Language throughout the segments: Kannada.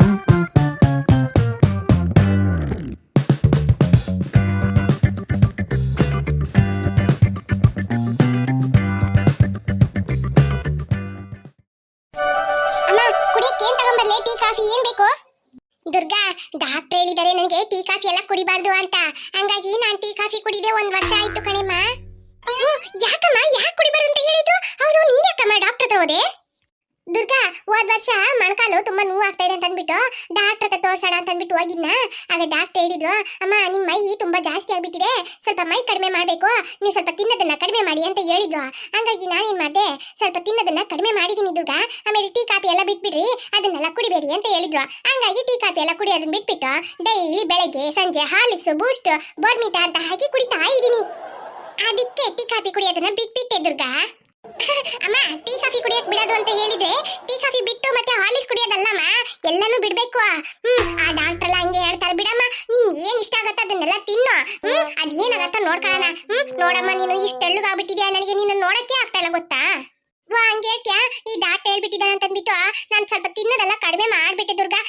ಅಮ್ಮ ಅಮ್ಮ ನಿಮ್ಮ ಮೈ ತುಂಬಾ ಜಾಸ್ತಿ ಆಗ್ಬಿಟ್ಟಿದೆ. ಸ್ವಲ್ಪ ಮೈ ಕಡಿಮೆ ಮಾಡಬೇಕು. ನೀವು ಸ್ವಲ್ಪ ತಿನ್ನೋದನ್ನ ಕಡಿಮೆ ಮಾಡಿ ಅಂತ ಹೇಳಿದ್ರು. ಹಂಗಾಗಿ ನಾನೇನ್ ಮಾಡಿದೆ, ಸ್ವಲ್ಪ ತಿನ್ನೋದನ್ನ ಕಡಿಮೆ ಮಾಡಿದೀನಿ ದುರ್ಗಾ. ಆಮೇಲೆ ಟೀ, ಕಾಫಿ ಎಲ್ಲ ಬಿಟ್ಬಿಡ್ರಿ, ಅದನ್ನೆಲ್ಲ ಕುಡಿಬೇಡಿ ಅಂತ ಹೇಳಿದ್ರು. ಹಂಗಾಗಿ ಟೀ, ಕಾಫಿ ಎಲ್ಲ ಕುಡಿಯೋದನ್ನ ಬಿಟ್ಬಿಟ್ಟು ಡೈಲಿ ಬೆಳಗ್ಗೆ, ಸಂಜೆ ಹಾರ್ಲಿಕ್ಸ್ ಬೂಸ್ಟ್ ಬೋರ್ಮಿಟಾ ಅಂತ ಹಾಕಿ ಕುಡಿತಾ ಇದ್ದೀನಿ ಅದಕ್ಕೆ ಟೀ, ಕಾಫಿ ಕುಡಿಯೋದನ್ನ ಬಿಟ್ಬಿಟ್ಟೆ ದುರ್ಗಾ. ಅಮ್ಮ, ಟೀ ಕಾಫಿ ಕುಡಿಯಕ್ ಬಿಡೋದು ಅಂತ ಹೇಳಿದ್ರೆ ಟೀ ಕಾಫಿ ಬಿಟ್ಟು ಮತ್ತೆ ಹಾಲಿಸ್ ಕುಡಿಯೋದಲ್ಲಮ್ಮ ಎಲ್ಲಾನು ಬಿಡ್ಬೇಕು. ಹ್ಮ್, ಆ ಡಾಕ್ಟರ್ ಎಲ್ಲ ಹಂಗೆ ಹೇಳ್ತಾರೆ. ಬಿಡಮ್ಮ, ನಿನ್ ಏನ್ ಇಷ್ಟ ಆಗತ್ತ ಅದನ್ನೆಲ್ಲ ತಿನ್ನು. ಹ್ಮ್, ಅದ್ ಏನಾಗತ್ತ ನೋಡ್ಕೊಳ್ಳೋಣ. ಹ್ಮ್, ನೋಡಮ್ಮ, ನೀನು ಇಷ್ಟ ತೆಳ್ಳಗಾಗ್ಬಿಟ್ಟಿದ್ಯಾ? ನನಗೆ ನಿನ್ನ ನೋಡಕ್ಕೆ ಆಗ್ತಾ ಇಲ್ಲ, ಗೊತ್ತಾ? ವಾ, ಹಂಗೆ ಹೇಳ್ತ್ಯಾ? ಈ ಡಾಕ್ಟರ್ ಹೇಳ್ಬಿಟ್ಟಿದ್ದಾನೆ ಅಂತ ಅಂದ್ಬಿಟ್ಟು ನಾನು ಸ್ವಲ್ಪ ತಿನ್ನೋದೆಲ್ಲ ಕಡಿಮೆ ಮಾಡ್ಬಿಟ್ಟೆ, ದುರ್ಗಾ.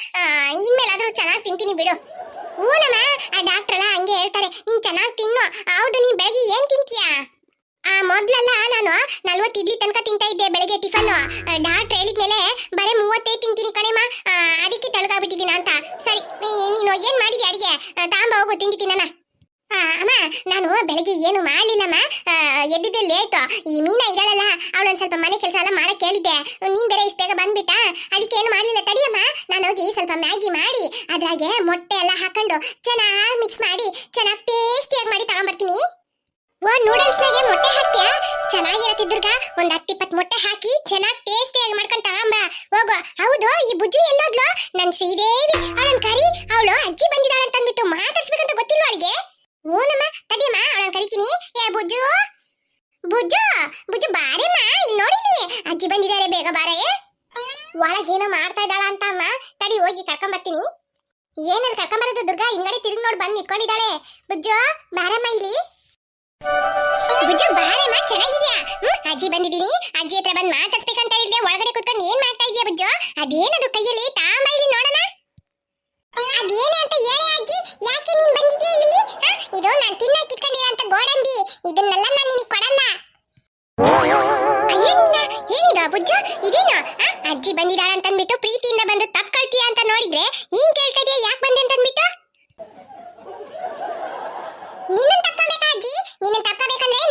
ಇನ್ಮೇಲಾದ್ರೂ ಚೆನ್ನಾಗಿ ತಿಂತೀನಿ ಬಿಡು. ಹ್ಞೂ ನಮ್ಮ ಆ ಡಾಕ್ಟರ್ ಎಲ್ಲ ಹಂಗೆ ಹೇಳ್ತಾರೆ. ನೀನು ಚೆನ್ನಾಗಿ ತಿನ್ನು. ಹೌದು, ನೀನ್ ಬೆಳಗ್ಗೆ ಏನು ತಿಂತೀಯಾ? ಆ, ಮೊದ್ಲೆಲ್ಲ ನಾನು ನಲ್ವತ್ತು ಇಡ್ಲಿ ತನಕ ತಿಂತಾ ಇದ್ದೆ ಬೆಳಗ್ಗೆ ಟಿಫನ್. ಡಾಕ್ಟ್ರ್ ಹೇಳಿದ್ಮೇಲೆ ಬರೀ ಮೂವತ್ತೈದು ತಿಂತೀನಿ ಕಣೆಮ್ಮ. ಅದಕ್ಕೆ ತಳಗಾಗ್ಬಿಟ್ಟಿದ್ದೀನ ಅಂತ. ಸರಿ ನೀನು ಏನು ಮಾಡಿದ್ಯಾ ಅಡಿಗೆ? ತಾಂಬ ಹೋಗು, ತಿಂಡಿ ತಿನ್ನಣ. ಅಮ್ಮ, ನಾನು ಬೆಳಗ್ಗೆ ಏನು ಮಾಡಲಿಲ್ಲಮ್ಮ. ಎದ್ದಿದ್ದೆ ಲೇಟ್ ಈ ಮೀನ ಇದ್ದಾಳಲ್ಲ, ಅವಳೊಂದು ಸ್ವಲ್ಪ ಮನೆ ಕೆಲಸ ಎಲ್ಲ ಮಾಡಕ್ಕೆ ಹೇಳಿದ್ದೆ ನೀನು ಬೇರೆ ಇಷ್ಟ ಬೇಗ ಬಂದ್ಬಿಟ್ಟ? ಅದಕ್ಕೆ ಏನು ಮಾಡಲಿಲ್ಲ, ತಡಿಯಮ್ಮ. ನಾನು ಹೋಗಿ ಸ್ವಲ್ಪ ಮ್ಯಾಗಿ ಮಾಡಿ, ಅದ್ರಾಗೆ ಮೊಟ್ಟೆ ಎಲ್ಲ ಹಾಕೊಂಡು ಚೆನ್ನಾಗಿ ಮಿಕ್ಸ್ ಮಾಡಿ, ಚೆನ್ನಾಗಿ ಟೇಸ್ಟಿಯಾಗಿ ಮಾಡಿ ತಗೊಂಬರ್ತೀನಿ. ಓ ನೂಡಲ್ಸ್ನಾಗೆ ಮೊಟ್ಟೆ ಹಾಕ್ತೀಯಾ ಚೆನ್ನಾಗಿರತ್ತೆ ದುರ್ಗ. ಒಂದ್ ಹತ್ತು ಇಪ್ಪತ್ತು ಮೊಟ್ಟೆ ಹಾಕಿ ಚೆನ್ನಾಗಿ ಟೇಸ್ಟಿಯಾಗಿ ಮಾಡ್ಕೊಂತ ತಗೊಂಬ. ಹೋಗು ಹೌದು, ಈ ಬುಜ್ಜು ಎಲ್ಲೋದ್ಲು ನನ್ ಶ್ರೀದೇವಿ. ಅವಳನ್ ಕರಿ, ಅವಳು ಅಜ್ಜಿ ಬಂದಿದ್ದಾಳೆ ಅಂತ ಅಂದ್ಬಿಟ್ಟು ಮಾತಾಡ್ಸ್ಬೇಕಂತ ಗೊತ್ತಿಲ್ಲ ಅವಳಿಗೆ? ಓನಮ್ಮ ತಡಿಯಮ್ಮ ಅವಳನ್ ಕರಿತೀನಿ. ಏ, ಬುಜ್ಜು? ಬುಜ್ಜು? ಬುಜ್ಜು ಬಾರಮ್ಮ ಇಲ್ಲಿ ನೋಡಿ ಅಜ್ಜಿ ಬಂದಿದ್ದಾರೆ, ಬೇಗ ಬಾರೇ. ಒಳಗೇನೋ ಮಾಡ್ತಾ ಇದ್ದಾಳ ಅಂತ ಅಮ್ಮ. ತಡಿ, ಹೋಗಿ ಕರ್ಕೊಂಬರ್ತೀನಿ ಏನದು ಕರ್ಕೊಂಬರೋದು ದುರ್ಗಾ? ಹಿಂಗಡೆ ತಿರುಗಿ ನೋಡಿ ಬಂದು ನಿಂತ್ಕೊಂಡಿದ್ದಾಳೆ. ಬುಜ್ಜು, ಬಾರಮ್ಮ ಇಲ್ಲಿ. ಬುಜ್ಜು ಮಾ, ಚೆನ್ನಾಗಿದ್ಯಾ? ಹ್ಮ್, ಅಜ್ಜಿ ಬಂದಿದ್ದೀನಿ. ಅಜ್ಜಿ ಹತ್ರ ಬಂದ್ ಮಾತಾಡ್ಸ್ಬೇಕಂತ ಇದ್ದೆ. ಒಳಗಡೆ ಕುತ್ಕೊಂಡು ಏನ್ ಮಾಡ್ತಾ ಇದೀಯ ಬುಜ್ಜು ಅದೇನದು ಕೈಯಲ್ಲಿ ತಾಂಬ ಇಲ್ಲಿ ನೋಡೋಣ? ಅದೇನೆ ಅಂತ ಹೇಳಿ ಅಜ್ಜಿ? ಯಾಕೆ ನೀನ್ ಬಂದಿದ್ಯಾ ಇಲ್ಲಿ? ಇದು ನಾನ್ ತಿನ್ನಕ್ ಇಟ್ಕೊಂಡಿರೋಂತ ಗೋಡಂಬಿ. ಇದನ್ನೆಲ್ಲ ನಾನು ನಿನಗೆ ಕೊಡಲ್ಲ. ಏನಿದು ಬುಜ್ಜು ಇದೇನು? ಅಜ್ಜಿ ಬಂದಿದ್ದಾಳ ಪ್ರೀತಿಯಿಂದ ಬಂದು ತಪ್ಪು ಕಳ್ತೀಯ ಅಂತ ನೋಡಿದ್ರೆ, ಹಿಂಗ್ ಕೇಳ್ತಾ ಇದೀಯ? ಯಾಕೆ ಬಂದೆ ಅಂತ ಅಂದ್ಬಿಟ್ಟು ನಿನ್ನ ತಕ್ಕಬೇಕಾ ಅಜ್ಜಿ? ನಿನ್ನ ತಕ್ಕೋಬೇಕಂದ್ರೆ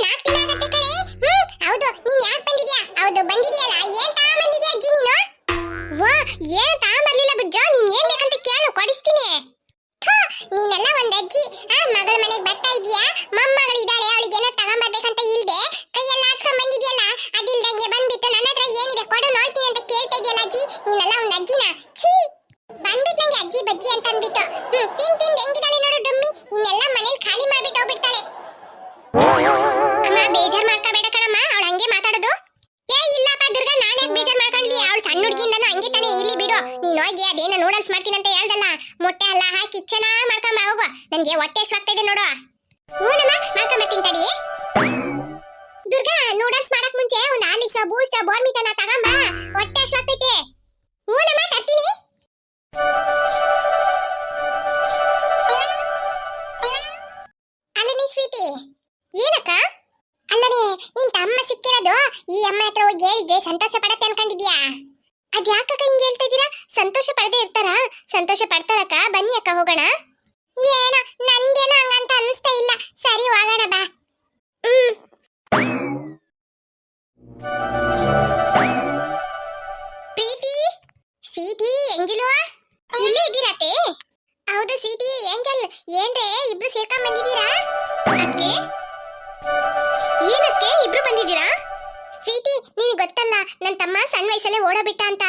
ಹೋಗಿ ಅದೇನೋ ನೂಡಲ್ಸ್ ಮಾಡ್ತೀನಿ ಅಂತ ಹೇಳ್ದಲ್ಲ. ಮೊಟ್ಟೆ ಎಲ್ಲ ಹಾಕಿ ಚೆನ್ನಾಗಿ ಮಾಡ್ಕೊಂಬ ಹೋಗು. ನನಗೆ ಹೊಟ್ಟೆ ಆಗ್ತಾ ಇದೆ ನೋಡು. ಹೂನಮ್ಮ ಮಾಡ್ಕೊಂಬರ್ತೀನಿ ತಡಿ. ದುರ್ಗಾ ನೂಡಲ್ಸ್ ಮಾಡಕ್ ಮುಂಚೆ ಒಂದು ಆಲಿಸ ಬೂಸ್ಟ್ ಬೋರ್ಮಿಟನ ತಗೊಂಬ ಹೊಟ್ಟೆ ಆಗ್ತೈತೆ ಹೂನಮ್ಮ ತರ್ತೀನಿ. ಅಲ್ಲನೇ ಸ್ವೀಟಿ. ಏನಕ್ಕ? ಅಲ್ಲನೇ ನಿನ್ ತಮ್ಮ ಸಿಕ್ಕಿರೋದು ಈ ಅಮ್ಮ ಹತ್ರ ಹೋಗಿ ಹೇಳಿದ್ರೆ ಸಂತೋಷ ಪಡತ್ತೆ ಅನ್ಕೊಂಡಿದ್ಯಾ? ಅದ್ ಯಾಕಕ್ಕ ಹಿಂಗ್ ಹೇಳ್ತಾ ಇದೀರಾ? ಸಂತೋಷ ಪಡದೆ ಇರ್ತಾರ? ಸಂತೋಷ ಪಡ್ತಾರಕ್ಕ? ಬನ್ನಿ ಅಕ್ಕ, ಹೋಗೋಣ. ಏನೋ, ನನ್ಗೇನೋ ಹಂಗಂತ ಅನಿಸ್ತಾ ಇಲ್ಲ. ಸರಿ, ಹೋಗೋಣ, ಬಾ. ಪ್ರೀತಿ? ಸೀಟಿ ಎಂಜಿಲು? ಇಲ್ಲೇ ಇದ್ದೀರತ್ತೆ ಹೌದು ಸೀಟಿ ಏಂಜಲ್. ಏನ್ರೆ, ಇಬ್ರು ಸೇರ್ಕೊಂಡ್ ಬಂದಿದ್ದೀರಾ? ಅಕ್ಕೆ ಏನಕ್ಕೆ ಇಬ್ರು ಬಂದಿದ್ದೀರಾ? ಸೀಟಿ, ನಿನಗೆ ಗೊತ್ತಲ್ಲ ನನ್ನ ತಮ್ಮ ಸಣ್ಣ ವಯಸ್ಸಲ್ಲೇ ಓಡೋಬಿಟ್ಟ ಅಂತ.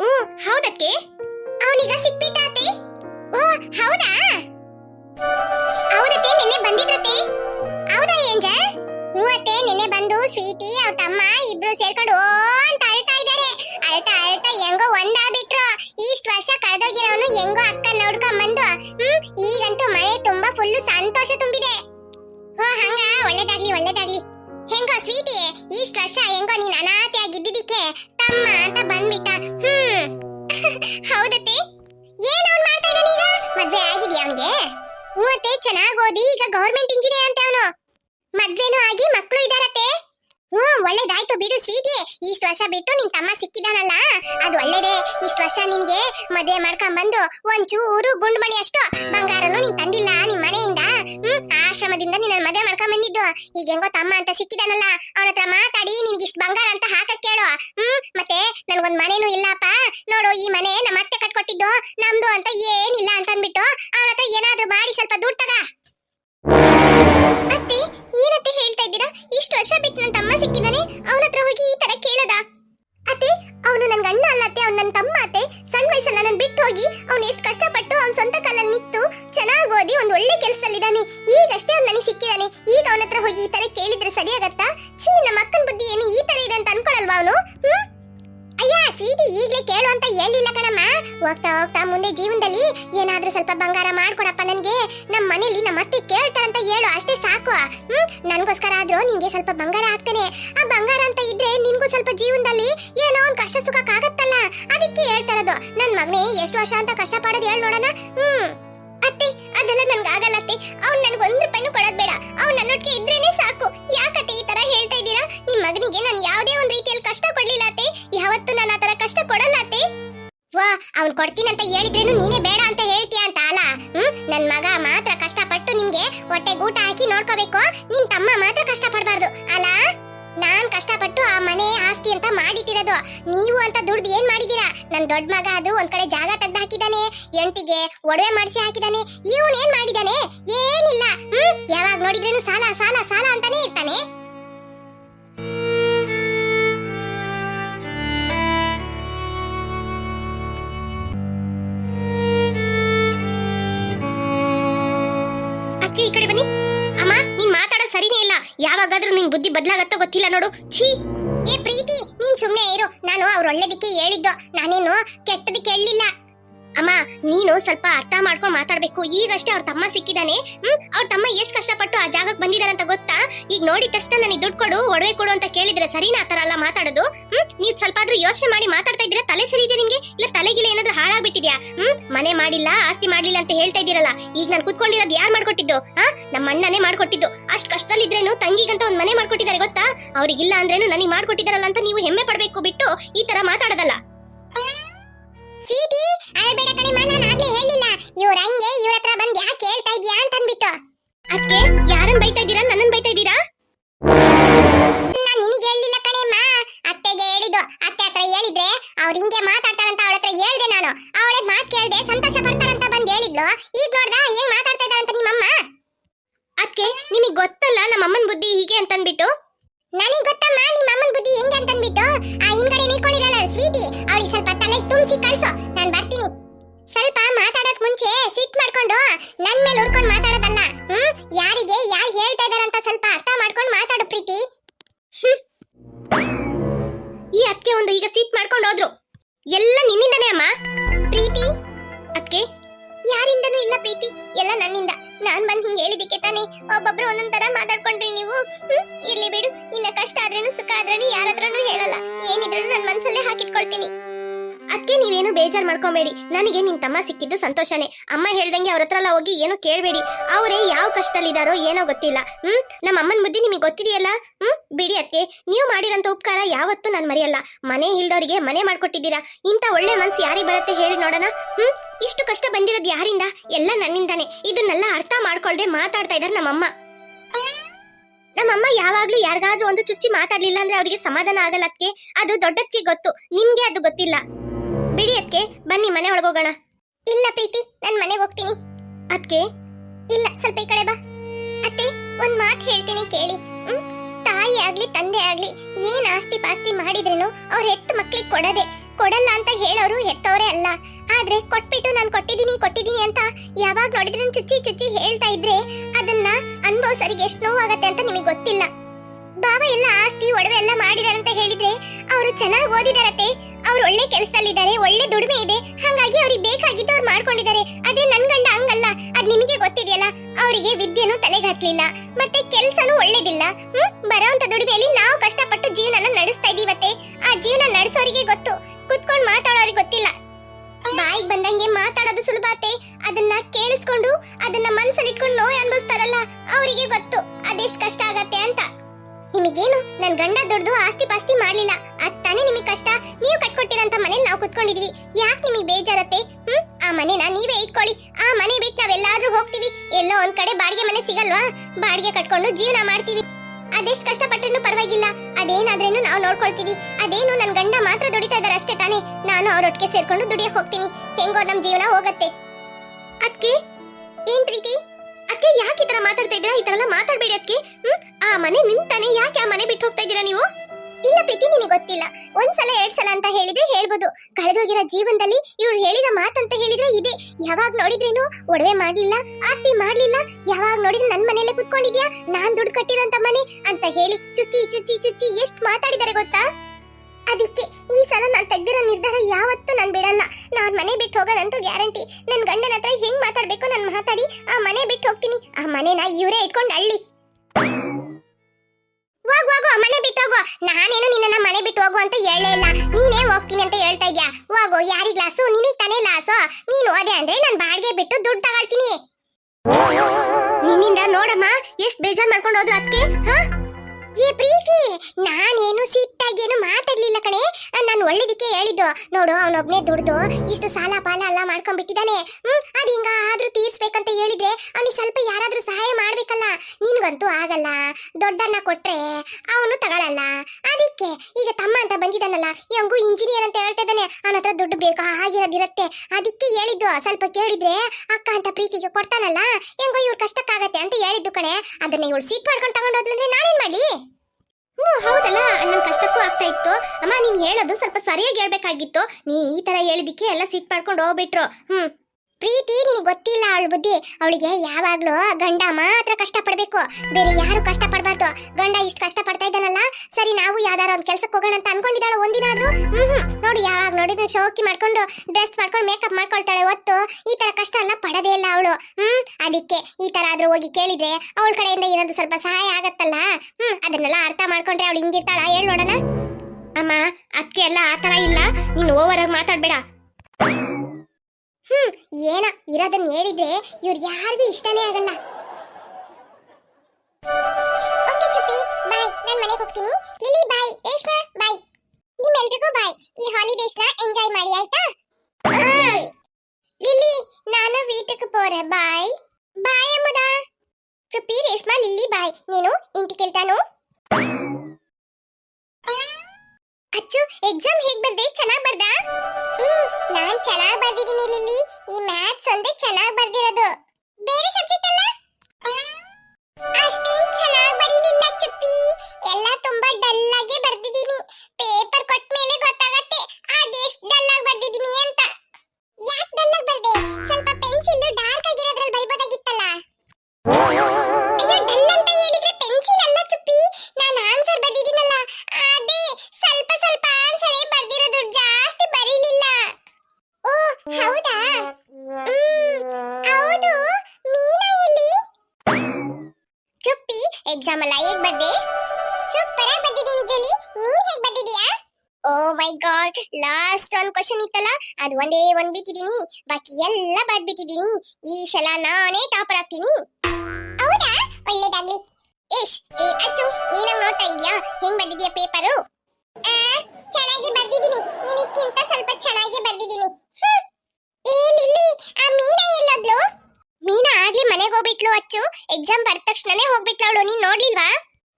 ಹ್ಮ್ ಹೌದಕ್ಕೆ? ಅವನಿಗ ಸಿಕ್ಬಿಟ್ಟ ಓ, ಹೌದಾ? ಹೌದತ್ತೆ, ನಿನ್ನೆ ಬಂದಿದ್ರತ್ತೆ. ಹೌದಾ, ಏಂಜಲ್? ಹ್ಞೂ ಅತ್ತೆ, ನಿನ್ನೆ ಬಂದು ಸ್ವೀಟಿ ಅವ್ರ ತಮ್ಮ ಇಬ್ರು ಸೇರ್ಕೊಂಡು ಓ ಅಂತ ಅಳ್ತಾ ಇದ್ದಾರೆ ಅಳ್ತಾ ಅಳ್ತಾ ಹೆಂಗೋ ಒಂದಾಗ್ಬಿಟ್ರು. ಇಷ್ಟು ವರ್ಷ ಕಳೆದೋಗಿರೋನು ಹೆಂಗೋ ಅಕ್ಕ ನೋಡ್ಕೊಂಡ್ ಬಂದು ಹ್ಮ್, ಈಗಂತೂ ಮನೆ ತುಂಬಾ ಫುಲ್ಲು ಸಂತೋಷ ತುಂಬಿದೆ. ಓ, ಹಂಗ? ಒಳ್ಳೇದಾಗ್ಲಿ ಒಳ್ಳೇದಾಗ್ಲಿ. ಹೆಂಗೋ ಸ್ವೀಟಿ ಈ ವರ್ಷ ಹೆಂಗೋ ನೀನ್ ಅನಾಥೆಯಾಗಿದ್ದಿದ್ದಕ್ಕೆ ತಮ್ಮ ಅಂತ ಬಂದ್ಬಿಟ್ಟ. ಹ್ಮ್. ಹೌದತ್ತೆ. ಏನ್ ಅವ್ನ್ ಮಾಡ್ತಾ ಈಗ? ಮದ್ವೆ ಆಗಿದ್ಯಾ ಅವನಿಗೆ? ಮೂವತ್ತೆ ಚೆನ್ನಾಗ್ ಓದಿ, ಈಗ ಗೌರ್ಮೆಂಟ್ ಇಂಜಿನಿಯರ್ ಅಂತ ಅವನು. ಮದ್ವೆನೂ ಆಗಿ ಮಕ್ಕಳು ಇದಾರತ್ತೆ ಹ್ಮ್, ಒಳ್ಳೇದಾಯ್ತು ಬಿಡು ಸ್ವೀಟಿ. ಇಷ್ಟು ವರ್ಷ ಬಿಟ್ಟು ನಿನ್ ತಮ್ಮ ಸಿಕ್ಕಿದಾನಲ್ಲ. ಅದು ಒಳ್ಳೇದೇ. ಇಷ್ಟು ವರ್ಷ ನಿನ್ಗೆ ಮದ್ವೆ ಮಾಡ್ಕೊಂಡ್ ಬಂದು ಒಂಚೂರು ಗುಂಡ್ಮಣಿ ಅಷ್ಟು. ಬಂಗಾರನು ನೀನ್ ತಂದಿಲ್ಲ ನಿಮ್ ಮನೆಯಿಂದ. ಹ್ಮ್, ಆಶ್ರಮದಿಂದ ನಿನ್ನ ಮದ್ವೆ ಮಾಡ್ಕೊಂಡ್ ಬಂದಿದ್ದು ಈಗ ಹೆಂಗೋ ತಮ್ಮ ಅಂತ ಸಿಕ್ಕಿದಾನಲ್ಲ, ಅವನ ಹತ್ರ ಮಾತಾಡಿ ನಿನ್ಗೆ ಇಷ್ಟು ಬಂಗಾರ ಅಂತ ಹಾಕಕ್ ಕೇಳು. ಹ್ಮ್, ಮತ್ತೆ ನನ್ಗೊಂದ್ ಮನೇನು ಇಲ್ಲಪ್ಪ. ನೋಡು, ಈ ಮನೆ ನಮ್ಮ ಅತ್ತೆ ಕಟ್ಕೊಟ್ಟಿದ್ದು. ನಮ್ದು ಅಂತ ಏನಿಲ್ಲ ಅಂತ ಅಂದ್ಬಿಟ್ಟು ಅವನ ಹತ್ರ ಏನಾದ್ರೂ ಮಾಡಿ ಸ್ವಲ್ಪ ದುಡ್ಡು ತಗ. ಅತ್ತೆ, ಏನತ್ತೆ ಹೇಳ್ತಾ ಇದ್ದೀರಾ? ಇಷ್ಟು ವರ್ಷ ಬಿಟ್ಟು ನನ್ನ ತಮ್ಮ ಸಿಕ್ಕಿದಾನೆ ಅವನ ಹತ್ರ ಹೋಗಿ ಈ ತರ ಕೇಳದ? ಅತ್ತೆ, ಅವನು ನನ್ ಗಂಡ ಅಲ್ಲ ಅತ್ತೆ, ಅವ್ನು ನನ್ನ ತಮ್ಮ ಅತ್ತೆ. ಸಣ್ಣ ವಯಸ್ಸಲ್ಲ ನನ್ನ ಬಿಟ್ಟು ಹೋಗಿ, ಅವ್ನು ಎಷ್ಟು ಕಷ್ಟಪಟ್ಟು ಅವ್ನ ಸ್ವಂತ ಕಾಲಲ್ಲಿ ನಿಂತು ಚೆನ್ನಾಗಿ ಓದಿ ಒಂದು ಒಳ್ಳೆ ಕೆಲಸದಲ್ಲಿದ್ದಾನೆ. ಈಗಷ್ಟೇ ಅವ್ನು ನನಗೆ ಸಿಕ್ಕಿದಾನೆ ಈಗ ಅವನ ಹತ್ರ ಹೋಗಿ ಈ ತರ ಕೇಳಿದ್ರೆ ಸರಿಯಾಗತ್ತಾ? ಛೀ ನಮ್ಮ ಅಕ್ಕನ ಬುದ್ಧಿ ಏನು ಈ ತರ ಇದೆ ಅಂತ ಅನ್ಕೊಳಲ್ವಾ ಅವನು? ಹ್ಮ್? ಅಯ್ಯ, ಸೀದಿ ಈಗಲೇ ಕೇಳು ಅಂತ ಹೇಳಿಲ್ಲ ಕಣಮ್ಮ. ಹೋಗ್ತಾ ಹೋಗ್ತಾ ಮುಂದೆ ಜೀವನದಲ್ಲಿ ಏನಾದ್ರೂ ಸ್ವಲ್ಪ ಬಂಗಾರ ಮಾಡ್ಕೊಡಪ್ಪ ನನಗೆ. ನಮ್ಮ ಮನೇಲಿ ನಮ್ಮ ಅತ್ತೆ ಕೇಳ್ತಾರಂತ ಹೇಳು, ಅಷ್ಟೇ ಸಾಕು. ಹ್ಮ್, ನನ್ಗೋಸ್ಕರ ಆದ್ರೂ ನಿಂಗೆ ಸ್ವಲ್ಪ ಬಂಗಾರ ಹಾಕ್ತೇನೆ ಆ ಬಂಗಾರ ಅಂತ ಇದ್ರೆ ನಿನ್ಗೂ ಸ್ವಲ್ಪ ಜೀವನದಲ್ಲಿ ಏನೋ ಒಂದು ಕಷ್ಟ ಸುಖಕ್ಕಾಗತ್ತಲ್ಲ ಅದಕ್ಕೆ ಹೇಳ್ತಾರದು ನನ್ನ ಮಗನೇ ಎಷ್ಟು ವರ್ಷ ಅಂತ ಕಷ್ಟ ಪಡೋದು ಹೇಳ್ ನೋಡೋಣ. ಹ್ಮ್. ಅತ್ತೆ, ಅದೆಲ್ಲ ನನ್ಗೆ ಆಗಲ್ಲ ಅತ್ತೆ. ಅವ್ನ್ ನನಗೆ ಒಂದ್ ರೂಪಾಯಿನೂ ಕೊಡೋದ್ ಬೇಡ. ಅವ್ನ್ ನನ್ನೊಟ್ಟಿಗೆ ಇದ್ರೇನೆ ಅಂತ ಕೊಡ್ತೀನಂತ ಹೇಳಿದ್ರೇನು ನೀನೇ ಬೇಡ ಅಂತ ಹೇಳ್ತೀಯ ಅಂತ ಅಲ್ಲ? ಹ್ಮ್? ನನ್ ಮಗ ಮಾತ್ರ ಕಷ್ಟಪಟ್ಟು ನಿಮ್ಗೆ ಹೊಟ್ಟೆ ಊಟ ಹಾಕಿ ನೋಡ್ಕೋಬೇಕು. ನಿನ್ ತಮ್ಮ ಮಾತ್ರ ಕಷ್ಟ ಪಡ್ಬಾರ್ದು ಅಲ್ಲ? ನಾನ್ ಕಷ್ಟಪಟ್ಟು ಆ ಮನೆ ಆಸ್ತಿ ಅಂತ ಮಾಡಿಟ್ಟಿರೋದು. ನೀವು ಅಂತ ದುಡ್ದು ಏನ್ ಮಾಡಿದೀರಾ ನನ್ ದೊಡ್ಡ ಮಗ ಆದ್ರೂ ಒಂದ್ ಕಡೆ ಜಾಗ ತೆಗ್ದು ಹಾಕಿದಾನೆ ಎಂಟಿಗೆ ಒಡವೆ ಮಾಡಿಸಿ ಹಾಕಿದಾನೆ ಇವನ್ ಏನ್ ಮಾಡಿದಾನೆ ಯಾವಾಗಾದ್ರೂ ನಿನ್ ಬುದ್ಧಿ ಬದಲಾಗತ್ತೋ ಗೊತ್ತಿಲ್ಲ ನೋಡು. ಛೀ. ಏ ಪ್ರೀತಿ, ನೀನ್ ಸುಮ್ನೆ ಇರು. ನಾನು ಅವ್ರ ಒಳ್ಳೇದಕ್ಕೆ ಹೇಳಿದ್ದು. ನಾನೇನು ಕೆಟ್ಟದಕ್ಕೆ ಹೇಳಲಿಲ್ಲ ಅಮ್ಮ, ನೀನು ಸ್ವಲ್ಪ ಅರ್ಥ ಮಾಡ್ಕೊಂಡು ಮಾತಾಡ್ಬೇಕು. ಈಗಷ್ಟೇ ಅವ್ರ ತಮ್ಮ ಸಿಕ್ಕಿದಾನೆ. ಹ್ಮ್, ಅವ್ರ ತಮ್ಮ ಎಷ್ಟು ಕಷ್ಟಪಟ್ಟು ಆ ಜಾಗಕ್ಕೆ ಬಂದಿದಾರಂತ ಗೊತ್ತಾ? ಈಗ ನೋಡಿದ ತಕ್ಷಣ ನನಗೆ ದುಡ್ಡು ಕೊಡು, ಒಡವೆ ಕೊಡು ಅಂತ ಕೇಳಿದ್ರೆ ಸರಿನಾ ಆ ಅಲ್ಲ ಮಾತಾಡೋದು? ಹ್ಮ್, ನೀವು ಸ್ವಲ್ಪ ಆದ್ರೂ ಯೋಚನೆ ಮಾಡಿ ಮಾತಾಡ್ತಾ ಇದ್ದೀರಾ? ತಲೆ ಸರಿ ಇದೆ ನಿಮ್ಗೆ? ಇಲ್ಲ ತಲೆಗಿಲ್ಲ ಏನಾದ್ರೂ ಹಾಳಾಗ್ಬಿಟ್ಟಿದ್ಯಾ? ಹ್ಮ್, ಮನೆ ಮಾಡಿಲ್ಲ, ಆಸ್ತಿ ಮಾಡಿಲ್ಲ ಅಂತ ಹೇಳ್ತಾ ಇದ್ದೀರಲ್ಲ. ಈಗ ನಾನು ಕುತ್ಕೊಂಡಿರೋದು ಯಾರು ಮಾಡ್ಕೊಟ್ಟಿದ್ದು? ಹಾ ನಮ್ಮ ಅಣ್ಣನೇ ಮಾಡ್ಕೊಟ್ಟಿದ್ದು. ಅಷ್ಟು ಕಷ್ಟದಲ್ಲಿದ್ರೇನು ತಂಗಿಗಂತ ಒಂದು ಮನೆ ಮಾಡ್ಕೊಟ್ಟಿದ್ದಾರೆ ಗೊತ್ತಾ? ಅವ್ರಿಗಿಲ್ಲ ಅಂದ್ರೇನು ನನಗೆ ಮಾಡ್ಕೊಟ್ಟಿದಾರಲ್ಲ ಅಂತ ನೀವು ಹೆಮ್ಮೆ ಪಡ್ಬೇಕು ಬಿಟ್ಟು ಈ ತರ ಮಾತಾಡೋದಲ್ಲ. ಸೀಟಿ ಅಳ್ಬೇಡ ಕಣೆ ನಾನು ಆಗ್ಲೇ ಹೇಳಿಲ್ಲ. ಇವ್ರ ಹಂಗೆ ಇವ್ರ ಹತ್ರ ಬಂದ್ ಯಾಕೆ ಹೇಳ್ತಾ ಇದ್ಯಾ ಅಂತ ಅಂದ್ಬಿಟ್ಟು ಅದಕ್ಕೆ ಯಾರನ್ನ ಬೈತಾ ಇದ್ದೀರಾ ನನ್ನನ್ನ ಬೈತಾ ಇದ್ದೀರಾ? ಇಲ್ಲ, ನಿನಗೆ ಹೇಳಿಲ್ಲ ಕಣೆಮ್ಮ ಅತ್ತೆಗೆ ಹೇಳಿದ್ದು. ಅತ್ತೆ ಹತ್ರ ಹೇಳಿದ್ರೆ ಅವ್ರು ಹಿಂಗೆ ಮಾತಾಡ್ತಾರಂತ ಅವಳ ಹತ್ರ ಹೇಳ್ದೆ ನಾನು. ಅವಳೆ ಮಾತ್ ಕೇಳ್ದೆ ಸಂತೋಷ ಪಡ್ತಾರಂತ ಬಂದ್ ಹೇಳಿದ್ಲು. ಈಗ ನೋಡ್ದ ಹೆಂಗ್ ಮಾತಾಡ್ತಾ ಇದ್ದಾರಂತ ನಿಮ್ಮಮ್ಮ? ಅದಕ್ಕೆ ನಿಮಗೆ ಗೊತ್ತಲ್ಲ ನಮ್ಮ ಅಮ್ಮನ ಬುದ್ಧಿ ಹೀಗೆ ಅಂತ ಅಂದ್ಬಿಟ್ಟು ನನಗೆ ಗೊತ್ತಮ್ಮ ನಿಮ್ಮ ಅಮ್ಮನ ಬುದ್ಧಿ ಹೆಂಗೆ ಅಂತ ಅಂದ್ಬಿಟ್ಟು ಆ ಹಿಂದ್ಗಡೆ ನಿಂತ್ಕೊಂಡಿರಲ್ಲ ಸ್ವೀಟಿ ಕಳಿಸು ಕಳ್ಸು ನಾನು ಬರ್ತೀನಿ. ಸ್ವಲ್ಪ ಮಾತಾಡೋಕ್ ಮುಂಚೆ ಸಿಟ್ ಮಾಡ್ಕೊಂಡು ನನ್ ಮೇಲೆ ಉರ್ಕೊಂಡು ಮಾತಾಡೋದಲ್ಲ. ಹ್ಮ್? ಯಾರಿಗೆ ಯಾರು ಹೇಳ್ತಾ ಇದಾರಂತ ಸ್ವಲ್ಪ ಅರ್ಥ ಮಾಡ್ಕೊಂಡು ಮಾತಾಡು ಪ್ರೀತಿ. ಈ ಅಕ್ಕೆ ಒಂದು ಈಗ ಸಿಟ್ ಮಾಡ್ಕೊಂಡು ಹೋದ್ರು. ಎಲ್ಲ ನಿನ್ನಿಂದನೇ ಅಮ್ಮ. ಪ್ರೀತಿ? ಅಕ್ಕೆ ಯಾರಿಂದನು ಇಲ್ಲ ಪ್ರೀತಿ. ಎಲ್ಲ ನನ್ನಿಂದ. ನಾನ್ ಬಂದ್ ಹಿಂಗ್ ಹೇಳಿದಿಕ್ಕೆ ತಾನೇ ಒಬ್ಬೊಬ್ರು ಒಂದೊಂದ್ ತರ ಮಾತಾಡ್ಕೊಂಡ್ರಿ ನೀವು. ಇರ್ಲಿ ಬಿಡು. ಇನ್ನ ಕಷ್ಟ ಆದ್ರೇನು ಸುಖ ಆದ್ರೇನು ಯಾರತ್ರನು ಹೇಳಲ್ಲ. ಏನಿದ್ರು ನನ್ ಮನ್ಸಲ್ಲೇ ಹಾಕಿಟ್ಕೊಳ್ತೀನಿ. ಅದಕ್ಕೆ ನೀವೇನು ಬೇಜಾರ್ ಮಾಡ್ಕೊಬೇಡಿ. ನನಗೆ ನಿಮ್ ತಮ್ಮ ಸಿಕ್ಕಿದ್ದು ಸಂತೋಷನೇ. ಅಮ್ಮ ಹೇಳ್ದಂಗೆ ಅವ್ರ ಹತ್ರ ಹೋಗಿ ಏನು ಕೇಳಬೇಡಿ. ಅವರೇ ಯಾವ ಕಷ್ಟದಲ್ಲಿದ್ದಾರೋ ಏನೋ ಗೊತ್ತಿಲ್ಲ. ಹ್ಮ್? ನಮ್ಮ ಅಮ್ಮನ ಬುದ್ಧಿ ನಿಮಗೆ ಗೊತ್ತಿದೆಯಲ್ಲ? ಹ್ಮ್? ಬಿಡಿ ಅದಕ್ಕೆ ನೀವು ಮಾಡಿರೋಂಥ ಉಪಕಾರ ಯಾವತ್ತೂ ನಾನು ಮರೆಯಲ್ಲ. ಮನೆ ಇಲ್ದವರಿಗೆ ಮನೆ ಮಾಡ್ಕೊಟ್ಟಿದ್ದೀರಾ? ಇಂಥ ಒಳ್ಳೆ ಮನ್ಸು ಯಾರಿಗೆ ಬರುತ್ತೆ ಹೇಳಿ ನೋಡೋಣ. ಹ್ಮ್? ಇಷ್ಟು ಕಷ್ಟ ಬಂದಿರೋದು ಯಾರಿಂದ? ಎಲ್ಲ ನನ್ನಿಂದಾನೆ. ಇದನ್ನೆಲ್ಲ ಅರ್ಥ ಮಾಡ್ಕೊಳ್ದೆ ಮಾತಾಡ್ತಾ ಇದ್ದಾರೆ ನಮ್ಮಮ್ಮ ನಮ್ಮಮ್ಮ ಯಾವಾಗ್ಲೂ ಯಾರಿಗಾದ್ರೂ ಒಂದು ಚುಚ್ಚಿ ಮಾತಾಡ್ಲಿಲ್ಲ ಅಂದ್ರೆ ಅವರಿಗೆ ಸಮಾಧಾನ ಆಗಲ್ಲ ಅದಕ್ಕೆ ಅದು ದೊಡ್ಡದಕ್ಕೆ ಗೊತ್ತು. ನಿಮ್ಗೆ ಅದು ಗೊತ್ತಿಲ್ಲ. ಬಿಡಿ ಅದಕ್ಕೆ ಬನ್ನಿ ಮನೆ ಒಳಗೋಗೋಣ ಇಲ್ಲ ಪ್ರೀತಿ ನಾನು ಮನೆಗೆ ಹೋಗ್ತೀನಿ. ಅದಕ್ಕೆ ಇಲ್ಲ ಸ್ವಲ್ಪ ಈ ಕಡೆ ಬಾ. ಅತ್ತೆ ಒಂದ್ ಮಾತು ಹೇಳ್ತೀನಿ ಕೇಳಿ. ಹ್ಮ್? ತಾಯಿ ಆಗ್ಲಿ ತಂದೆ ಆಗ್ಲಿ ಏನ್ ಆಸ್ತಿ ಪಾಸ್ತಿ ಮಾಡಿದ್ರೇನು ಅವ್ರ ಹೆತ್ತ ಮಕ್ಳಿಗೆ ಕೊಡದೆ. ಕೊಡಲ್ಲ ಅಂತ ಹೇಳೋರು ಹೆತ್ತವರೇ ಅಲ್ಲ. ಆದ್ರೆ ಕೊಟ್ಬಿಟ್ಟು ನಾನು ಕೊಟ್ಟಿದ್ದೀನಿ ಕೊಟ್ಟಿದ್ದೀನಿ ಅಂತ ಯಾವಾಗ ನೋಡಿದ್ರು ಚುಚ್ಚಿ ಚುಚ್ಚಿ ಹೇಳ್ತಾ ಇದ್ರೆ ಅದನ್ನ ಅನುಭವಿಸೋರಿಗೆ ಎಷ್ಟು ನೋವಾಗತ್ತೆ ಅಂತ ನಿಮಗೆ ಗೊತ್ತಿಲ್ಲ. ಬಾಬಾ ಎಲ್ಲ ಆಸ್ತಿ ಒಡವೆ ಎಲ್ಲ ಮಾಡಿದಾರಂತ ಹೇಳಿದ್ರೆ ಅವರು ಚೆನ್ನಾಗಿ ಓದಿದಾರತ್ತೆ. ಅವ್ರು ಒಳ್ಳೆ ಕೆಲಸದಲ್ಲಿದ್ದಾರೆ, ಒಳ್ಳೆ ದುಡಿಮೆ ಇದೆ. ಹಾಗಾಗಿ ಅವ್ರಿಗೆ ಬೇಕಾಗಿದ್ದು ಅವ್ರು ಮಾಡ್ಕೊಂಡಿದ್ದಾರೆ. ಅದೇ ನನ್ ಗಂಡ ಹಂಗಲ್ಲ. ಅದ್ ನಿಮಗೆ ಗೊತ್ತಿದೆಯಲ್ಲ, ಅವರಿಗೆ ವಿದ್ಯೆನೂ ತಲೆಗೆ ಹತ್ಲಿಲ್ಲ ಮತ್ತೆ ಕೆಲ್ಸನೂ ಒಳ್ಳೇದಿಲ್ಲ. ಹ್ಮ್? ಬರೋಂತ ದುಡಿಮೆಯಲ್ಲಿ ನಾವು ಕಷ್ಟಪಟ್ಟು ಜೀವನನ ನಡೆಸ್ತಾ ಇದೀವತ್ತೆ ಆ ಜೀವನ ನಡೆಸೋರಿಗೆ ಗೊತ್ತು. ಕುತ್ಕೊಂಡ್ ಮಾತಾಡೋರಿಗೆ ಗೊತ್ತಿಲ್ಲ. ಬಾಯಿಗೆ ಬಂದಂಗೆ ಮಾತಾಡೋದು ಸುಲಭ ಅತ್ತೆ. ಅದನ್ನ ಕೇಳಿಸ್ಕೊಂಡು, ಅದನ್ನ ಮನ್ಸಲ್ಲಿ ಇಟ್ಕೊಂಡು ನೋವು ಅನ್ಭವಿಸ್ತಾರಲ್ಲ, ಅವರಿಗೆ ಗೊತ್ತು. ಅದೆಷ್ಟು ಕಷ್ಟ ಆಗತ್ತೆ ಅಂತ. ನಿಮಗೇನು? ನನ್ ಗಂಡ ದೊಡ್ಡದು ಆಸ್ತಿ ಪಾಸ್ತಿ ಮಾಡ್ಲಿಲ್ಲ. ಅದ್ ತಾನೇ ನಿಮಗೆ ಕಷ್ಟ. ನೀವು ಕಟ್ಕೊಟ್ಟಿರಂತ ಮನೇಲಿ ನಾವು ಕುತ್ಕೊಂಡಿದೀವಿ. ಯಾಕೆ ನಿಮಗ್ ಬೇಜಾರತ್ತೆ? ಹ್ಮ್? ಆ ಮನೆನ ನೀವೇ ಇಟ್ಕೊಳ್ಳಿ. ಆ ಮನೆ ಬಿಟ್ಟು ನಾವೆಲ್ಲಾದ್ರೂ ಹೋಗ್ತೀವಿ. ಎಲ್ಲೋ ಒಂದ್ ಕಡೆ ಬಾಡಿಗೆ ಮನೆ ಸಿಗಲ್ವಾ? ಬಾಡಿಗೆ ಕಟ್ಕೊಂಡು ಜೀವನ ಮಾಡ್ತೀವಿ. ಅದೆಷ್ಟ್ ಕಷ್ಟಪಟ್ಟರು ಪರವಾಗಿಲ್ಲ. ಅದೇನಾದ್ರೇನು ನಾವು ನೋಡ್ಕೊಳ್ತೀವಿ. ಅದೇನು ನನ್ ಗಂಡ ಮಾತ್ರ ದುಡಿತಾ ಇದಾರೆ ಅಷ್ಟೇ ತಾನೇ. ನಾನು ಅವ್ರೊಟ್ಟಿಗೆ ಸೇರ್ಕೊಂಡು ದುಡಿಯಕ್ ಹೋಗ್ತೀನಿ. ಹೆಂಗೋ ನಮ್ ಜೀವನ ಹೋಗತ್ತೆ. ಅದ್ಕೆ ಏನ್ ಪ್ರೀತಿ? ಅಕ್ಕೆ ಯಾಕೆ ಈ ತರ ಮಾತಾಡ್ತಾ ಇದ್ದೀರಾ? ಈ ತರ ಎಲ್ಲ ಮಾತಾಡ್ಬೇಡಿ ಅದಕ್ಕೆ ಆ ಮನೆ ನಿಮ್ ತಾನೆ ಯಾಕೆ ಆ ಮನೆ ಬಿಟ್ಟು ಹೋಗ್ತಾ ಇದ್ದೀರಾ ನೀವು? ಇಲ್ಲ ಪ್ರೀತಿ ನಿಮಗೆ ಗೊತ್ತಿಲ್ಲ. ಒಂದ್ಸಲ ಎರಡ್ ಸಲ ಅಂತ ಹೇಳಿದ್ರೆ ಹೇಳ್ಬೋದು. ಕಳೆದೋಗಿರೋ ಜೀವನದಲ್ಲಿ ಇವ್ರು ಹೇಳಿದ ಮಾತಂತ ಹೇಳಿದ್ರೆ ಇದೆ. ಯಾವಾಗ ನೋಡಿದ್ರೇನು ಒಡವೆ ಮಾಡ್ಲಿಲ್ಲ, ಆಸ್ತಿ ಮಾಡ್ಲಿಲ್ಲ. ಯಾವಾಗ ನೋಡಿದ್ರೆ ನನ್ ಮನೆಯಲ್ಲೇ ಕುತ್ಕೊಂಡಿದ್ಯಾ? ನಾನ್ ದುಡ್ಡು ಕಟ್ಟಿರೋಂತ ಮನೆ ಅಂತ ಹೇಳಿ ಚುಚ್ಚಿ ಚುಚ್ಚಿ ಚುಚ್ಚಿ ಎಷ್ಟ್ ಮಾತಾಡಿದಾರೆ ಗೊತ್ತಾ? ಅದಕ್ಕೆ ಈ ಸಲ ನಾನು ತೆಗ್ದಿರೋ ನಿರ್ಧಾರ ಯಾವತ್ತೂ ನಾನು ಬಿಡಲ್ಲ. ನಾನು ಮನೆ ಬಿಟ್ಟು ಹೋಗೋದಂತೂ ಗ್ಯಾರಂಟಿ. ನನ್ನ ಗಂಡನ ಹತ್ರ ಹೆಂಗೆ ಮಾತಾಡ್ಬೇಕು ನಾನು ಮಾತಾಡಿ, ಆ ಮನೆ ಬಿಟ್ಟು ಹೋಗ್ತೀನಿ. ಆ ಮನೆನ ಇವರೇ ಇಟ್ಕೊಂಡು ಅಳ್ಳಿ. ಹೋಗು ಹೋಗು ಮನೆ ಬಿಟ್ಟು ಹೋಗು. ನಾನೇನು ನಿನ್ನ ಮನೆ ಬಿಟ್ಟು ಹೋಗು ಅಂತ ಹೇಳೇ ಇಲ್ಲ. ನೀನೇ ಹೋಗ್ತೀನಿ ಅಂತ ಹೇಳ್ತಾ ಇದ್ಯಾ? ಹೋಗು, ಯಾರಿಗ್ ಲಾಸು? ನಿನಗ್ ತಾನೇ ಲಾಸು? ನೀನು ಅದೇ ಅಂದ್ರೆ ನಾನು ಬಾಡಿಗೆ ಬಿಟ್ಟು ದುಡ್ಡು ತಗೊಳ್ತೀನಿ. ನಿನ್ನಿಂದ ನೋಡಮ್ಮ, ಎಷ್ಟು ಬೇಜಾರ್ ಮಾಡ್ಕೊಂಡು ಹೋದ್ರು ಅದಕ್ಕೆ ಹಾ? ಏ ಪ್ರೀತಿ, ನಾನೇನು ಸಿಟ್ಟಾಗೇನು ಮಾತಾಡ್ಲಿಲ್ಲ ಕಣೆ. ನಾನು ಒಳ್ಳೇದಕ್ಕೆ ಹೇಳಿದ್ದು. ನೋಡು, ಅವನೊಬ್ನೇ ದುಡ್ದು ಇಷ್ಟು ಸಾಲ ಪಾಲ ಎಲ್ಲ ಮಾಡ್ಕೊಂಡ್ಬಿಟ್ಟಿದ್ದಾನೆ. ಹ್ಮ್, ಅದ್ ಹಿಂಗಾದ್ರೂ ತೀರ್ಸ್ಬೇಕಂತ ಹೇಳಿದ್ರೆ ಅವ್ನಿಗೆ ಸ್ವಲ್ಪ ಯಾರಾದ್ರೂ ಸಹಾಯ ಮಾಡ್ಬೇಕಲ್ಲ ನಿನ್ಗಂತೂ ಆಗಲ್ಲ. ದೊಡ್ಡಣ್ಣ ಕೊಟ್ರೆ ಅವನು ತಗೊಳಲ್ಲ. ಅದಕ್ಕೆ ಈಗ ತಮ್ಮ ಅಂತ ಬಂದಿದ್ದಾನಲ್ಲ ಹೆಂಗೂ ಇಂಜಿನಿಯರ್ ಅಂತ ಹೇಳ್ತಾ ಇದ್ದಾನೆ. ಅವನ ಹತ್ರ ದುಡ್ಡು ಬೇಕು? ಹಾಗಿರೋದಿರುತ್ತೆ. ಅದಕ್ಕೆ ಹೇಳಿದ್ದು, ಸ್ವಲ್ಪ ಕೇಳಿದ್ರೆ ಅಕ್ಕ ಅಂತ ಪ್ರೀತಿಗೆ ಕೊಡ್ತಾನಲ್ಲ. ಹೆಂಗೋ ಇವ್ರು ಕಷ್ಟಕ್ಕಾಗತ್ತೆ ಅಂತ ಹೇಳಿದ್ದು ಕಣೆ. ಅದನ್ನ ಇವಳು ಸೀಟ್ ಮಾಡ್ಕೊಂಡು ತಗೊಂಡೋದ್ಲಂದ್ರೆ ನಾನೇನ್ ಮಾಡ್ಲಿ? ಹ್ಞೂ ಹೌದಲ್ಲ ನನ್ನ ಕಷ್ಟಕ್ಕೂ ಆಗ್ತಾ ಇತ್ತು. ಅಮ್ಮ, ನೀನು ಹೇಳೋದು ಸ್ವಲ್ಪ ಸರಿಯಾಗಿ ಹೇಳ್ಬೇಕಾಗಿತ್ತು. ನೀ ಈ ಥರ ಹೇಳಿದಕ್ಕೆ ಎಲ್ಲ ಸೀಟ್ ಮಾಡ್ಕೊಂಡು ಹೋಗ್ಬಿಟ್ರು. ಹ್ಮ್ ಪ್ರೀತಿ ನಿನಗೆ ಗೊತ್ತಿಲ್ಲ ಅವಳ ಬುದ್ಧಿ? ಅವಳಿಗೆ ಯಾವಾಗ್ಲೂ ಗಂಡ ಮಾತ್ರ ಕಷ್ಟ ಪಡ್ಬೇಕು ಬೇರೆ ಯಾರು ಕಷ್ಟ ಪಡಬಾರ್ದು ಗಂಡ ಇಷ್ಟು ಕಷ್ಟ ಪಡ್ತಾ ಇದ್ದಾನಲ್ಲ, ಸರಿ ನಾವು ಯಾವ್ದಾರ ಒಂದ್ ಕೆಲ್ಸಕ್ಕೆ ಹೋಗೋಣ ಅಂತ ಅನ್ಕೊಂಡಿದ್ದಾಳೆ ಒಂದಿನಾದ್ರೂ? ಹ್ಮ್ ಹ್ಮ್ ನೋಡಿ, ಯಾವಾಗ ನೋಡಿದ್ರು ಶೋಕಿ ಮಾಡ್ಕೊಂಡು, ಡ್ರೆಸ್ ಮಾಡ್ಕೊಂಡು, ಮೇಕಪ್ ಮಾಡ್ಕೊಳ್ತಾಳೆ ಹೊತ್ತು, ಈ ತರ ಕಷ್ಟ ಎಲ್ಲ ಪಡದೇ ಇಲ್ಲ ಅವಳು. ಹ್ಮ್, ಅದಕ್ಕೆ ಈ ತರ ಆದ್ರೂ ಹೋಗಿ ಕೇಳಿದ್ರೆ ಅವಳ ಕಡೆಯಿಂದ ಏನಾದ್ರು ಸ್ವಲ್ಪ ಸಹಾಯ ಆಗತ್ತಲ್ಲ? ಹ್ಮ್, ಅದನ್ನೆಲ್ಲ ಅರ್ಥ ಮಾಡ್ಕೊಂಡ್ರೆ ಅವಳು ಹಿಂಗಿರ್ತಾಳ? ಹೇಳ್ ನೋಡೋಣ. ಅಮ್ಮ ಅದಕ್ಕೆ ಎಲ್ಲ ಆ ತರ ಇಲ್ಲ. ನೀನು ಓವರ್ ಆಗಿ ಮಾತಾಡ್ಬೇಡ. ಹ್ಮ್, ಏನ ಇರೋದನ್ನ ಹೇಳಿದ್ರೆ ಇವ್ರಿಗೆ ಯಾರಿಗೂ ಇಷ್ಟನೇ ಆಗಲ್ಲ. ಓಕೆ ಚುಪ್ಪಿ ಬಾಯ್ ನಾನು ಮನೆಗೆ ಹೋಗ್ತೀನಿ. ಲಿಲಿ ಬಾಯ್ ರೇಷ್ಮಾ ಬಾಯ್ ನಿಮ್ಮೆಲ್ರಿಗೂ ಬಾಯ್ ಈ ಹಾಲಿಡೇಸ್ನ ಎಂಜಾಯ್ ಮಾಡಿ, ಆಯ್ತಾ? ಲಿಲಿ ನಾನು ವೀಟಕ್ಕೆ ಪೋರೆ ಬಾಯ್ ಬಾಯ್ ಅಮ್ಮದ. ಚುಪ್ಪಿ, ರೇಷ್ಮಾ ಲಿಲ್ಲಿ ಬಾಯ್ ನೀನು ಇಂಟಿಗೆ ಅಚ್ಚು ಎಕ್ಸಾಮ್ ಹೇಗ್ ಬರ್ದೆ? ಚೆನ್ನಾಗ್ ಬರ್ದಾ? ಹ್ಮ್, ನಾನ್ ಚೆನ್ನಾಗ್ ಬರ್ದಿದ್ದೀನಿ ಲಿಲ್ಲಿ. ಈ ಮ್ಯಾಥ್ಸ್ ಒಂದೇ ಚೆನ್ನಾಗ್ ಬರ್ದಿರೋದು. ಬೇರೆ ಸಬ್ಜೆಕ್ಟ್ ಅಲ್ಲ? ಅಷ್ಟೇನ್ ಚೆನ್ನಾಗ್ ಬರೀಲಿಲ್ಲ ಚುಪ್ಪಿ. ಎಲ್ಲ ತುಂಬಾ ಡಲ್ ಆಗಿ ಬರ್ದಿದ್ದೀನಿ. ಪೇಪರ್ ಕೊಟ್ಟ ಮೇಲೆ ಗೊತ್ತಾಗತ್ತೆ. ಅದೆಷ್ಟ್ ಡಲ್ ಆಗಿ ಬರ್ದಿದ್ದೀನಿ ಅಂತ. ಯಾಕ್ ಡಲ್ ಆಗಿ ಬರ್ದೆ? ಸ್ವಲ್ಪ ಅದು ಒಂದೇ ಒಂದ್ ಬಿಟ್ಟಿದೀನಿ ಬಾಕಿ ಎಲ್ಲ ಬರ್ದ್ಬಿಟ್ಟಿದೀನಿ ಈ ಸಲ ನಾನೇ ಟಾಪರ್ ಆಗ್ತೀನಿ. ಹೌದಾ? ಒಳ್ಳೇದಾಗ್ಲಿ. ಏಶ್, ಏ, ಅಚ್ಚು, ಏನಂಗ್ ನೋಡ್ತಾ ಇದೀಯಾ? ಹೆಂಗ್ ಬಂದಿದ್ಯಾ ಪೇಪರು ಚೆನ್ನಾಗಿ ಬರ್ದಿದ್ದೀನಿ. ನಿನಕ್ಕಿಂತ ಸ್ವಲ್ಪ ಚೆನ್ನಾಗಿ ಬರ್ದಿದ್ದೀನಿ. ಏನಿಲ್ಲಿ ಆ ಮೀನಾ ಎಲ್ಲೋದ್ಲು? ಮೀನಾ ಆಗ್ಲೇ ಮನೆಗೆ ಹೋಗ್ಬಿಟ್ಲು ಅಚ್ಚು. ಎಕ್ಸಾಮ್ ಬರ್ದ ತಕ್ಷಣನೇ ಹೋಗ್ಬಿಟ್ಲು ಅವಳು. ನೀನ್ ನೋಡ್ಲಿಲ್ವಾ?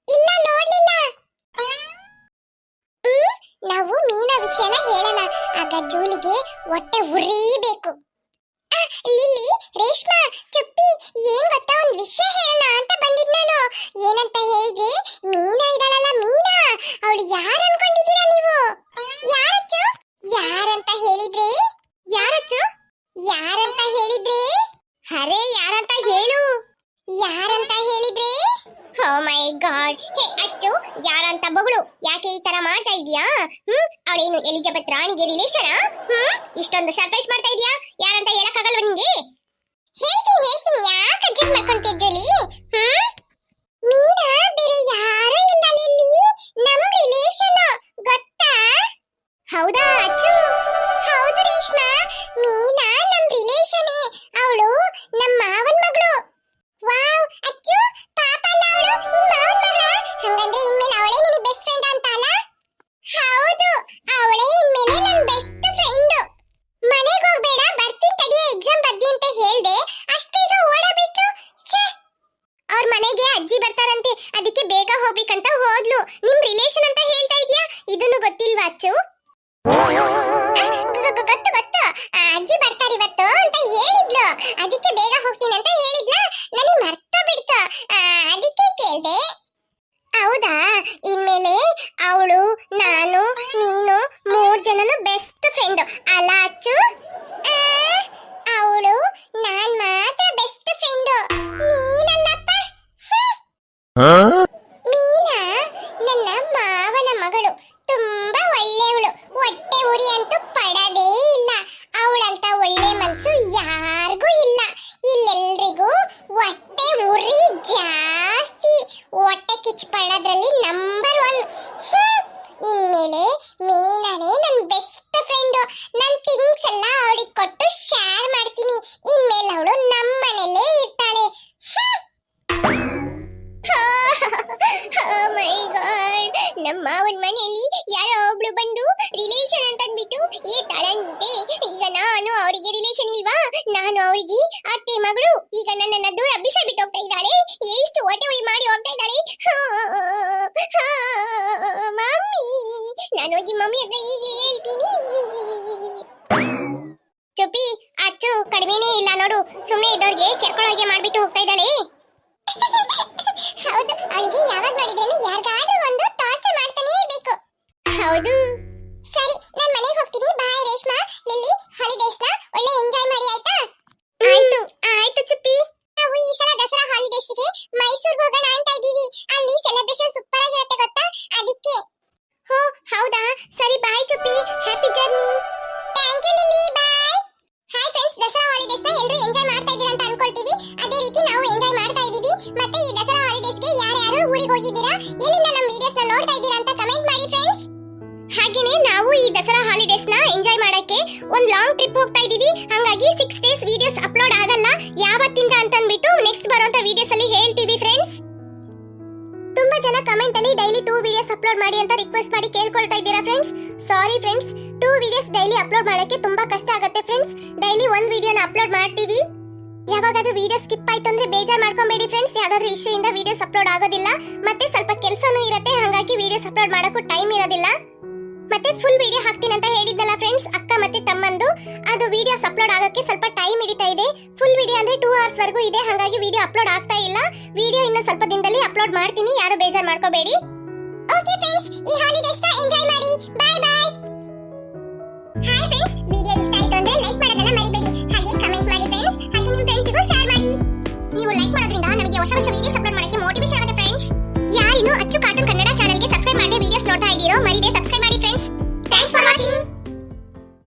ಇಲ್ಲ, ನೋಡ್ಲಿಲ್ಲ. ನಾವು ಮೀನಾ ವಿಷಯನ ಹೇಳೋಣ. ಆಗ ಜೂಲಿಗೆ ಹೊಟ್ಟೆ ಉರಿಬೇಕು. ಲಿಲ್ಲಿ, ರೇಷ್ಮಾ, ಚುಪ್ಪಿ, ಏನ್ ಗೊತ್ತಾ ಒಂದ್ ವಿಷಯ ಹೇಳೋಣ ಅಂತ ಬಂದಿದ್ ನಾನು. ಏನಂತ ಹೇಳಿದ್ರೆ, ಮೀನಾ ಇದ್ದಾಳಲ್ಲ ಮೀನಾ. ಅವಳು ಯಾರು ಅನ್ಕೊಂಡಿದ್ದೀರಾ ನೀವು ಯಾರಚ್ಚು ಯಾರಂತ ಹೇಳಿದ್ರೆ ಯಾರಚ್ಚು ಯಾರಂತ ಹೇಳಿದ್ರೆ ಅರೆ ಯಾರಂತ ಹೇಳು ಯಾರಂತ ಹೇಳಿದ್ರೆ ಓ ಮೈ ಗಾಡ್ ಹೇ ಅಚ್ಚು ಯಾರಂತ ಬಗಳು ಯಾಕೆ ಈ ತರ ಮಾಡ್ತಾ ಇದೀಯಾ ಹ್ಮ್? ಅವಳೇನು ಎಲಿಜಬೆತ್ ರಾಣಿಗೆ ರಿಲೇಷನ್ ಹ್ಮ್? ಇಷ್ಟೊಂದು ಸರ್ಪ್ರೈಸ್ ಮಾಡ್ತಾ ಇದೀಯಾ ಯಾರಂತ ಹೇಳಕ್ಕಾಗಲ್ವಾ ನಿಂಗೆ? ಹೇಳ್ತೀನಿ ಹೇಳ್ತೀನಿ. ಯಾಕೆ ಅಡ್ಜಸ್ಟ್ ಮಾಡ್ಕೊಂತೀಯ ಜೋಲಿ ಅದಕ್ಕೆ ಕೇಳಿದೆ. ಹೌದಾ? ಇನ್ಮೇಲೆ ಮೇಲೆ ಮೀ ಚುಪ್ಪಿ ಅಚ್ಚು ಕಡಿಮೆನೇ ಇಲ್ಲ ನೋಡು. ಸುಮ್ಮನೆ ಇದ್ದವ್ರಿಗೆ ಕೆರ್ಕೊಳ್ಳೋಗೆ ಮಾಡ್ಬಿಟ್ಟು ಹೋಗ್ತಾ ಇದ್ದಾಳೆ. ಹೌದು ಅವಳಿಗೆ ಯಾವಾಗ ಮಾಡಿದ್ರೇನು ಯಾರಿಗಾದ್ರೂ ಒಂದು ಟಾರ್ಚರ್ ಮಾಡ್ತಾನೇ ಇರ್ಬೇಕು. ಹೌದು. ಸರಿ ನಾನ್ ಮನೆಗೆ ಹೋಗ್ತೀನಿ. ಬಾಯ್ ರೇಷ್ಮಾ. ಲಿಲ್ಲಿ ಹಾಲಿಡೇಸ್ನ ಒಳ್ಳೆ ಎಂಜಾಯ್ ಮಾಡಿ ಆಯ್ತಾ? ಆಯ್ತು. ಆಯ್ತು ಚುಪ್ಪಿ. ನಾವು ಈ ಸಲ ದಸರಾ ಹಾಲಿಡೇಸ್ಗೆ ಮೈಸೂರಿಗೆ ಹೋಗೋಣ ಅಂತ ಇದೀವಿ ಅಲ್ಲಿ ಸೆಲೆಬ್ರೇಷನ್ ಸೂಪರ್ ಆಗಿರುತ್ತೆ ಗೊತ್ತಾ? ಅದಕ್ಕೆ. ಹೋ ಹೌದಾ? ಸರಿ bye Chuppi. Happy journey thank you Lilly. Bye hi friends Dasara ಹಾಲಿಡೇಸ್ನ ಎಲ್ಲರೂ ಎಂಜಾಯ್ ಮಾಡ್ತಾ ಇದ್ದೀರಾ ಅಂತ ಅನ್ಕೊಳ್ತೀವಿ. ಅದೇ ರೀತಿ ನಾವು ಎಂಜಾಯ್ ಮಾಡ್ತಾ ಇದ್ದೀವಿ. ಮತ್ತೆ ಈ ದಸರಾ ಹಾಲಿಡೇಸ್ಗೆ ಯಾರ್ಯಾರು ಊರಿಗೆ ಹೋಗಿದ್ದೀರಾ? ಎಲ್ಲಿಂದ ನಮ್ಮ ವಿಡಿಯೋಸ್ನ ನೋಡ್ತಾ ಇದ್ದೀರಾ ಅಂತ ಕಮೆಂಟ್ ಮಾಡಿ ಫ್ರೆಂಡ್ಸ್ ಹಾಗೇನೆ ನಾವು ಈ ದಸರಾ ಹಾಲಿಡೇಸ್ನ ಎಂಜಾಯ್ ಮಾಡಕ್ಕೆ ಒಂದು ಲಾಂಗ್ ಟ್ರಿಪ್ ಹೋಗ್ತಾ ಇದ್ದೀವಿ. ಹಾಗಾಗಿ ಸಿಕ್ಸ್ ಡೇಸ್ ವಿಡಿಯೋಸ್ ಅಪ್ಲೋಡ್ ಆಗಲ್ಲ. ಯಾವತ್ತಿಂದ ಅಂತ ಅಂದ್ಬಿಟ್ಟು ನೆಕ್ಸ್ಟ್ ಬರೋಂತ ವಿಡಿಯೋಸ್ ಅಲ್ಲಿ ಹೇಳ್ತೀವಿ ಫ್ರೆಂಡ್ಸ್ ತುಂಬಾ ಜನ ಕಮೆಂಟ್ ಅಲ್ಲಿ ಡೈಲಿ ಟೂ ವಿಡಿಯೋಸ್ ಅಪ್ಲೋಡ್ ಮಾಡಿ ಅಂತ ರಿಕ್ವೆಸ್ಟ್ ಮಾಡಿ ಕೇಳ್ಕೊಳ್ತಾ ಇದ್ದೀರಾ friends sorry friends two videos daily upload ಮಾಡೋಕ್ಕೆ ತುಂಬಾ ಕಷ್ಟ ಆಗುತ್ತೆ ಫ್ರೆಂಡ್ಸ್ ಡೈಲಿ ಒಂದು ವಿಡಿಯೋನ ಅಪ್ಲೋಡ್ ಮಾಡ್ತೀವಿ. ಯಾವಾಗಾದ್ರೂ ವಿಡಿಯೋ ಸ್ಕಿಪ್ ಆಯ್ತು ಅಂದ್ರೆ ಬೇಜಾರು ಮಾಡ್ಕೊಂಬೇಡಿ ಫ್ರೆಂಡ್ಸ್ ಯಾವ್ದಾದ್ರು ಇಶ್ಯೂ ಇಂದ ವಿಡಿಯೋಸ್ ಅಪ್ಲೋಡ್ ಆಗೋದಿಲ್ಲ. ಮತ್ತೆ ಸ್ವಲ್ಪ ಕೆಲಸನೂ ಇರುತ್ತೆ, ಹಾಗಾಗಿ ವಿಡಿಯೋಸ್ ಅಪ್ಲೋಡ್ ಮಾಡೋಕ್ಕೂ ಟೈಮ್ ಇರೋದಿಲ್ಲ. ಮತ್ತೆ ಫುಲ್ ವಿಡಿಯೋ ಹಾಕ್ತೀನಿ ಅಂತ ಹೇಳಿದ್ನಲ್ಲ ಫ್ರೆಂಡ್ಸ್ ಅಕ್ಕ ಮತ್ತೆ ತಮ್ಮಂದು. ಅದು ವಿಡಿಯೋಸ್ ಅಪ್ಲೋಡ್ ಆಗೋಕ್ಕೆ ಸ್ವಲ್ಪ ಟೈಮ್ ಹಿಡಿತಾ ಇದೆ. ಫುಲ್ ವಿಡಿಯೋ ಅಂದ್ರೆ ಟೂ ಅವರ್ಸ್ ವರೆಗೂ ಇದೆ, ಹಾಗಾಗಿ ವಿಡಿಯೋ ಅಪ್ಲೋಡ್ ಆಗ್ತಾ ಇಲ್ಲ. ವಿಡಿಯೋ ಇನ್ನು ಸ್ವಲ್ಪ ದಿನದಲ್ಲಿ ಅಪ್ಲೋಡ್ ಮಾಡ್ತೀನಿ, ಯಾರು ಬೇಜಾರು ಮಾಡ್ಕೋಬೇಡಿ. ಓಕೆ ಫ್ರೆಂಡ್ಸ್ ಈ ಹಾಲಿಡೇಸ್ನ ಎಂಜಾಯ್ ಮಾಡಿ. Bye bye hi friends video ಇಷ್ಟ ಆಯ್ತು ಅಂದ್ರೆ ಲೈಕ್ ಮಾಡೋದನ್ನ ಮರಿಬೇಡಿ. ಹಾಗೆ ಕಮೆಂಟ್ ಮಾಡಿ ಫ್ರೆಂಡ್ಸ್ ಹಾಗೆ ನಿಮ್ಮ ಫ್ರೆಂಡ್ಸಿಗೂ ಶೇರ್ ಮಾಡಿ. ನೀವು ಲೈಕ್ ಮಾಡೋದ್ರಿಂದ ನಮಗೆ ಹೊಸ ಹೊಸ ವಿಡಿಯೋಸ್ ಅಪ್ಲೋಡ್ ಮಾಡೋಕ್ಕೆ ಮೋಟಿವೇಶನ್ ಆಗುತ್ತೆ ಫ್ರೆಂಡ್ಸ್ ಯಾರು ಇನ್ನೂ ಅಚ್ಚು ಕಾರ್ಟೂನ್ ಕನ್ನಡ ಚಾನೆಲ್ಗೆ ಸಬ್ಸ್ಕ್ರೈಬ್ ಮಾಡದೆ ವಿಡಿಯೋಸ್ ನೋಡ್ತಾ ಇದ್ದೀರೋ, ಮರಿದೆ ಸಬ್ಸ್ಕ್ರೈಬ್ Martín.